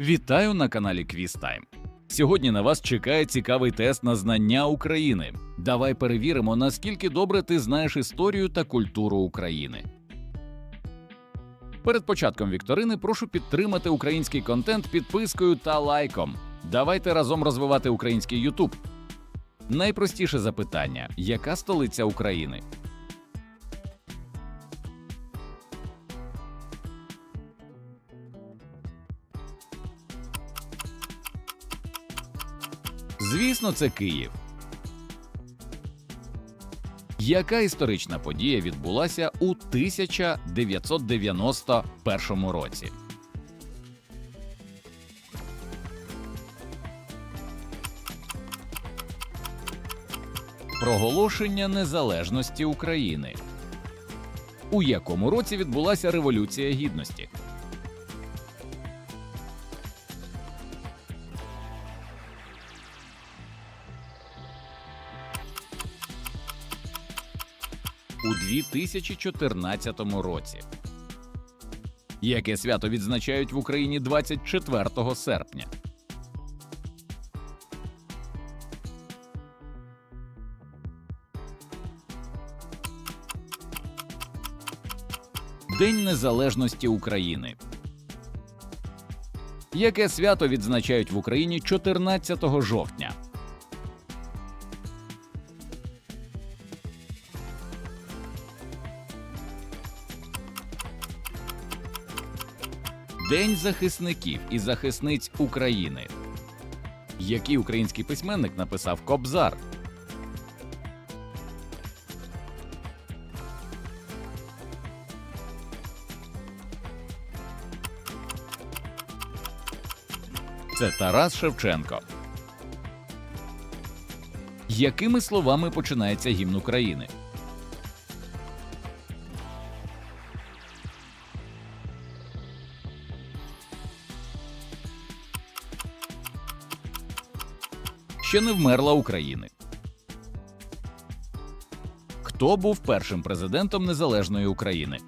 Вітаю на каналі Квістайм. Сьогодні на вас чекає цікавий тест на знання України. Давай перевіримо, наскільки добре ти знаєш історію та культуру України. Перед початком вікторини прошу підтримати український контент підпискою та лайком. Давайте разом розвивати український Ютуб. Найпростіше запитання: яка столиця України? Звісно, це Київ. Яка історична подія відбулася у 1991 році? Проголошення незалежності України. У якому році відбулася Революція Гідності? У 2014 році. Яке свято відзначають в Україні 24 серпня? День Незалежності України. Яке свято відзначають в Україні 14 жовтня? День захисників і захисниць України. Який український письменник написав Кобзар? Це Тарас Шевченко. Якими словами починається гімн України? Ще не вмерла України. Хто був першим президентом незалежної України?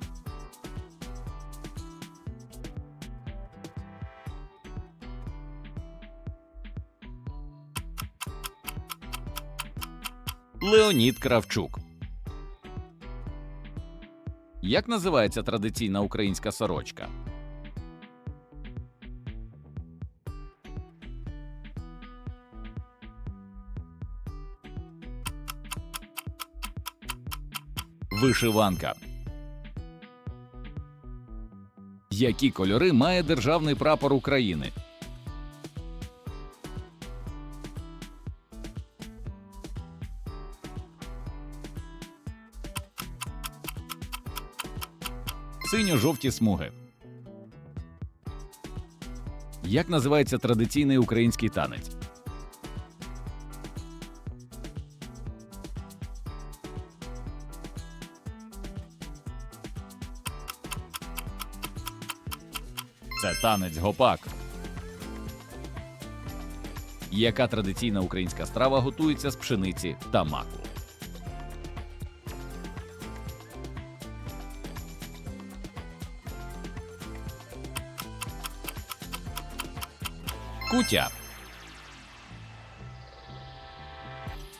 Леонід Кравчук. Як називається традиційна українська сорочка? Вишиванка. Які кольори має державний прапор України? Синьо-жовті смуги. Як називається традиційний український танець? Це танець гопак. Яка традиційна українська страва готується з пшениці та маку? Кутя.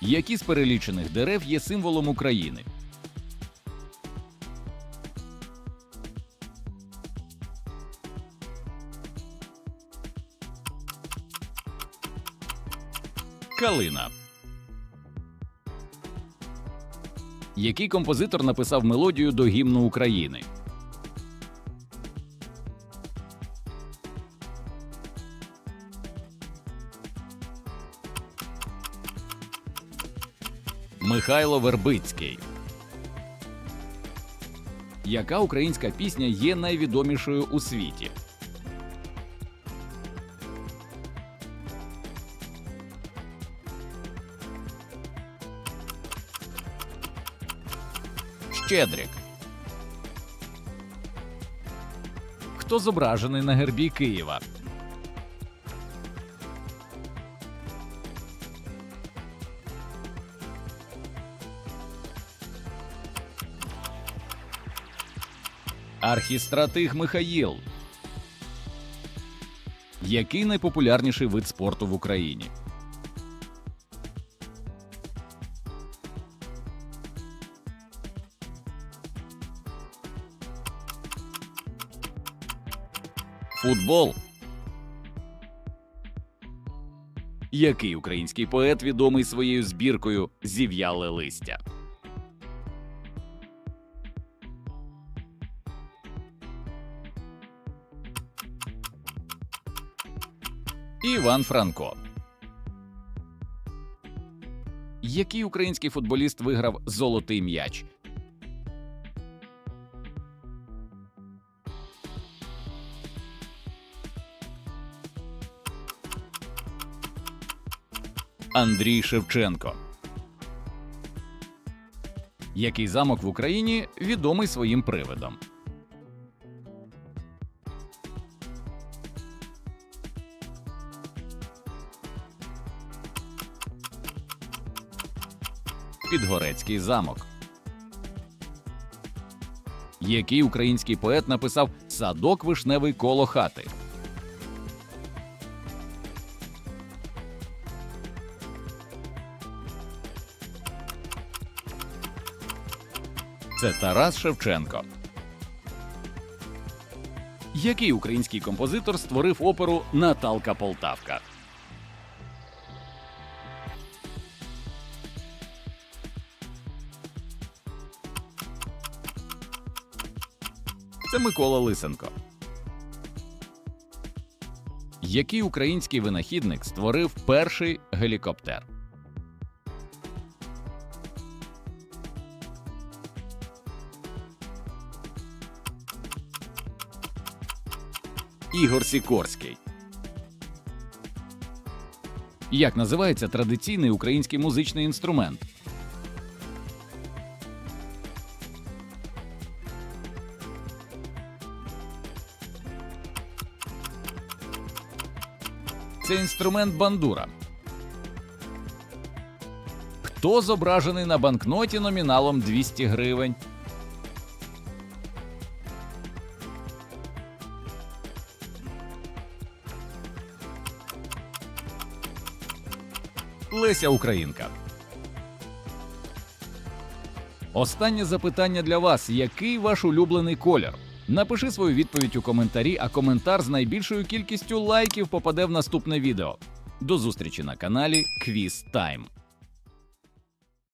Які з перелічених дерев є символом України? Калина. Який композитор написав мелодію до гімну України? Михайло Вербицький. Яка українська пісня є найвідомішою у світі? Щедрик. Хто зображений на гербі Києва? Архістратиг Михаїл. Який найпопулярніший вид спорту в Україні? Футбол. Який український поет відомий своєю збіркою Зів'яле листя? Іван Франко. Який український футболіст виграв золотий м'яч? Андрій Шевченко. Який замок в Україні відомий своїм привидом? Підгорецький замок. Який український поет написав Садок вишневий коло хати? Це Тарас Шевченко. Який український композитор створив оперу Наталка Полтавка? Це Микола Лисенко. Який український винахідник створив перший гелікоптер? Ігор Сікорський. Як називається традиційний український музичний інструмент? Це інструмент бандура. Хто зображений на банкноті номіналом 200 гривень? Леся Українка. Останнє запитання для вас: який ваш улюблений колір? Напиши свою відповідь у коментарі, а коментар з найбільшою кількістю лайків попаде в наступне відео. До зустрічі на каналі Quiz Time.